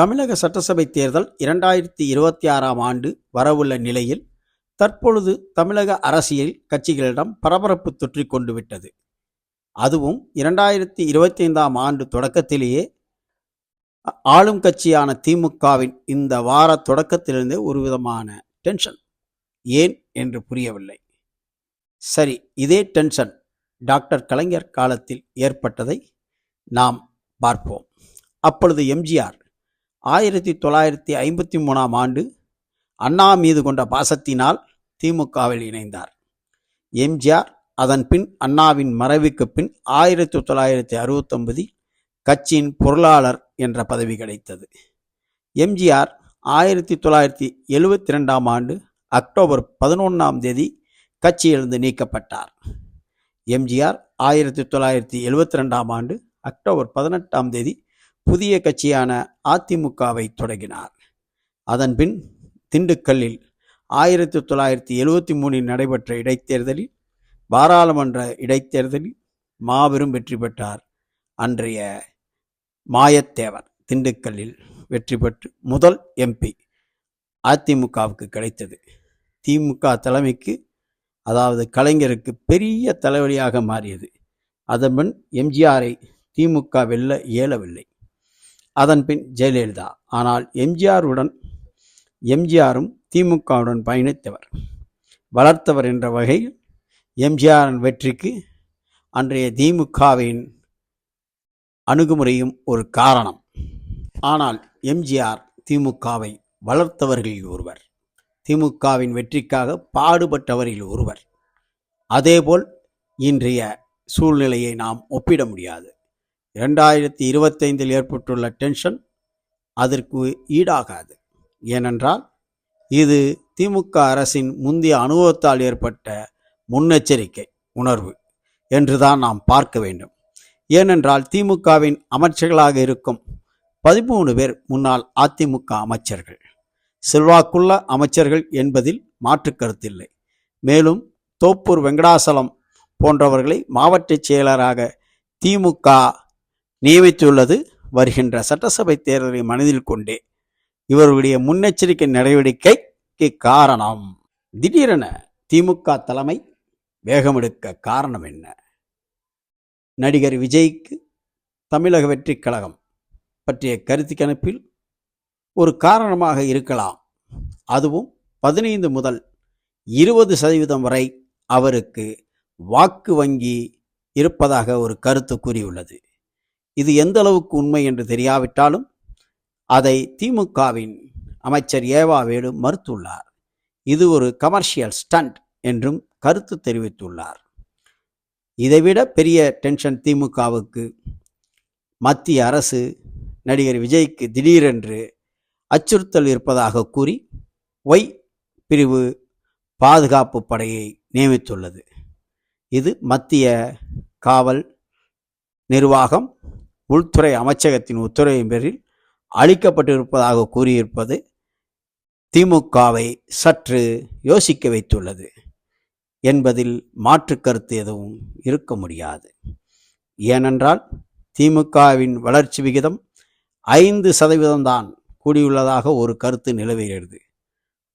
தமிழக சட்டசபை தேர்தல் இரண்டாயிரத்தி இருபத்தி ஆறாம் ஆண்டு வரவுள்ள நிலையில் தற்பொழுது தமிழக அரசியல் கட்சிகளிடம் பரபரப்பு தொற்றி கொண்டு விட்டது. அதுவும் இரண்டாயிரத்தி இருபத்தி ஐந்தாம் ஆண்டு தொடக்கத்திலேயே ஆளும் கட்சியான திமுகவின் இந்த வார தொடக்கத்திலிருந்தே ஒரு விதமான டென்ஷன். ஏன் என்று புரியவில்லை. சரி இதே டென்ஷன் டாக்டர் கலைஞர் காலத்தில் ஏற்பட்டதை நாம் பார்ப்போம். அப்பொழுது எம்ஜிஆர் ஆயிரத்தி தொள்ளாயிரத்தி ஐம்பத்தி மூணாம் ஆண்டு அண்ணா மீது கொண்ட பாசத்தினால் திமுகவில் இணைந்தார். எம்ஜிஆர் அதன் பின் அண்ணாவின் மறைவுக்கு பின் ஆயிரத்தி தொள்ளாயிரத்தி அறுபத்தொன்பதில் கட்சியின் பொருளாளர் என்ற பதவி கிடைத்தது. எம்ஜிஆர் ஆயிரத்தி தொள்ளாயிரத்தி எழுவத்தி ரெண்டாம் ஆண்டு அக்டோபர் பதினொன்றாம் தேதி கட்சியிலிருந்து நீக்கப்பட்டார். எம்ஜிஆர் ஆயிரத்தி தொள்ளாயிரத்தி எழுவத்தி ரெண்டாம் ஆண்டு அக்டோபர் பதினெட்டாம் தேதி புதிய கட்சியான அதிமுகவை தொடங்கினார். அதன்பின் திண்டுக்கல்லில் ஆயிரத்தி தொள்ளாயிரத்தி எழுவத்தி மூணில் நடைபெற்ற இடைத்தேர்தலில் பாராளுமன்ற இடைத்தேர்தலில் மாபெரும் வெற்றி பெற்றார் அன்றைய மாயத்தேவர் திண்டுக்கல்லில் வெற்றி பெற்று முதல் எம்பி அதிமுகவுக்கு கிடைத்தது. திமுக தலைமைக்கு அதாவது கலைஞருக்கு பெரிய தலைவலியாக மாறியது. அதன் பின் எம்ஜிஆரை திமுக வெல்ல இயலவில்லை. அதன்பின் ஜெயலலிதா. ஆனால் எம்ஜிஆருடன் எம்ஜிஆரும் திமுகவுடன் பயணித்தவர். வளர்த்தவர் என்ற வகையில் எம்ஜிஆரின் வெற்றிக்கு அன்றைய திமுகவின் அணுகுமுறையும் ஒரு காரணம். ஆனால் எம்ஜிஆர் திமுகவை வளர்த்தவர்களில் ஒருவர். திமுகவின் வெற்றிக்காக பாடுபட்டவரில் ஒருவர். அதேபோல் இன்றைய சூழ்நிலையை நாம் ஒப்பிட முடியாது. இரண்டாயிரத்தி இருபத்தைந்தில் ஏற்பட்டுள்ள டென்ஷன் அதற்கு ஈடாகாது. ஏனென்றால் இது திமுக அரசின் முந்தைய அனுபவத்தால் ஏற்பட்ட முன்னெச்சரிக்கை உணர்வு என்றுதான் நாம் பார்க்க வேண்டும். ஏனென்றால் திமுகவின் அமைச்சர்களாக இருக்கும் பதிமூணு பேர் முன்னாள் அதிமுக அமைச்சர்கள். செல்வாக்குள்ள அமைச்சர்கள் என்பதில் மாற்று கருத்தில்லை. மேலும் தோப்பூர் வெங்கடாசலம் போன்றவர்களை மாவட்ட செயலராக திமுக நியமித்துள்ளது வருகின்ற சட்டசபை தேர்தலை மனதில் கொண்டே. இவர்களுடைய முன்னெச்சரிக்கை நடவடிக்கைக்கு காரணம் திடீரென திமுக தலைமை வேகமெடுக்க காரணம் என்ன? நடிகர் விஜய்க்கு தமிழக வெற்றிக் கழகம் பற்றிய கருத்து கணிப்பில் ஒரு காரணமாக இருக்கலாம். அதுவும் பதினைந்து முதல் இருபது சதவீதம் வரை அவருக்கு வாக்கு வங்கி இருப்பதாக ஒரு கருத்து கூறியுள்ளது. இது எந்த அளவுக்கு உண்மை என்று தெரியாவிட்டாலும் அதை திமுகவின் அமைச்சர் ஏவா வேலு மறுத்துள்ளார். இது ஒரு கமர்ஷியல் ஸ்டண்ட் என்றும் கருத்து தெரிவித்துள்ளார். இதைவிட பெரிய டென்ஷன் திமுகவுக்கு. மத்திய அரசு நடிகர் விஜய்க்கு திடீரென்று அச்சுறுத்தல் இருப்பதாக கூறி ஒய் பிரிவு பாதுகாப்பு படையை நியமித்துள்ளது. இது மத்திய காவல் நிர்வாகம் உள்துறை அமைச்சகத்தின் உத்தரவின் பேரில் அளிக்கப்பட்டிருப்பதாக கூறியிருப்பது திமுகவை சற்று யோசிக்க வைத்துள்ளது என்பதில் மாற்று கருத்து எதுவும் இருக்க முடியாது. ஏனென்றால் திமுகவின் வளர்ச்சி விகிதம் ஐந்து சதவீதம்தான் கூடியுள்ளதாக ஒரு கருத்து நிலவுகிறது.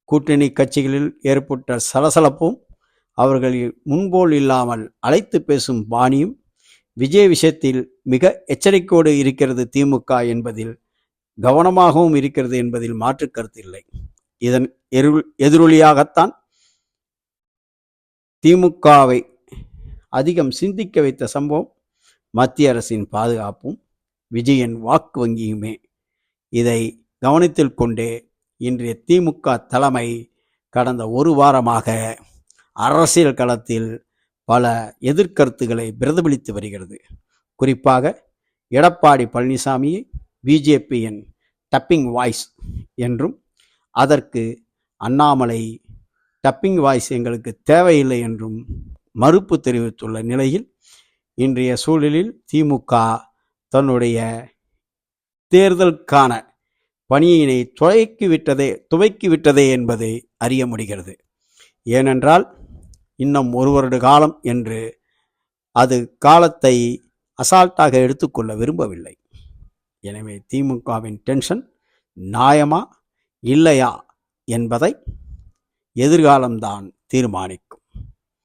கூட்டணி கட்சிகளில் ஏற்பட்ட சலசலப்பும் அவர்கள் முன்போல் இல்லாமல் அழைத்து பேசும் பாணியும் விஜய் விஷயத்தில் மிக எச்சரிக்கையோடு இருக்கிறது திமுக என்பதில் கவனமாகவும் இருக்கிறது என்பதில் மாற்று கருத்து இல்லை. இதன் எரு எதிரொலியாகத்தான் திமுகவை அதிகம் சிந்திக்க வைத்த சம்பவம் மத்திய அரசின் பாதுகாப்பும் விஜயன் வாக்கு வங்கியுமே. இதை கவனத்தில் கொண்டே இன்றைய திமுக தலைமை கடந்த ஒரு வாரமாக அரசியல் களத்தில் பல எதிர்கருத்துக்களை பிரதிபலித்து வருகிறது. குறிப்பாக எடப்பாடி பழனிசாமியை பிஜேபியின் டப்பிங் வாய்ஸ் என்றும் அதற்கு அண்ணாமலை டப்பிங் வாய்ஸ் எங்களுக்கு தேவையில்லை என்றும் மறுப்பு தெரிவித்துள்ள நிலையில் இன்றைய சூழலில் திமுக தன்னுடைய தேர்தலுக்கான பணியினை துவக்கி விட்டதே துவக்கி விட்டதே என்பதை அறிய முடிகிறது. ஏனென்றால் இன்னும் ஒரு வருட காலம் என்று அது காலத்தை அசால்ட்டாக எடுத்துக்கொள்ள விரும்பவில்லை. எனவே திமுகவின் டென்ஷன் நியாயமா இல்லையா என்பதை எதிர்காலம்தான் தீர்மானிக்கும்.